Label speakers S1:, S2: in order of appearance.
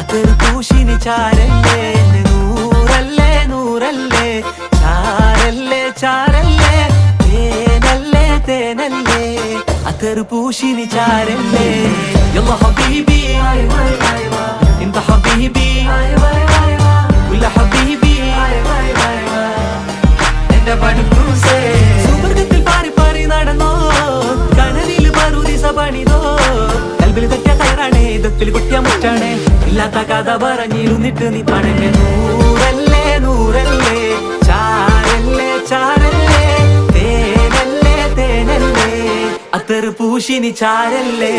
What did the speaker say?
S1: അതൊരു പൂശിനി ചാരല്ലേ? നൂറല്ലേ നൂറല്ലേ? ചാരല്ലേ ചാരല്ലേ? തേനല്ലേ തേനല്ലേ? അതൊരു പൂശിനി ചാരല്ലേ? يلا حبيبي انت حبيبي ولا حبيبي انت بدو ഇല്ലാത്ത കഥ പറഞ്ഞിരുന്നിട്ട് നീ പണങ്ങ നൂറല്ലേ നൂറല്ലേ ചാരല്ലേ ചാരല്ലേ തേനല്ലേ തേനല്ലേ അത്തറ് പൂശിനി ചാരല്ലേ.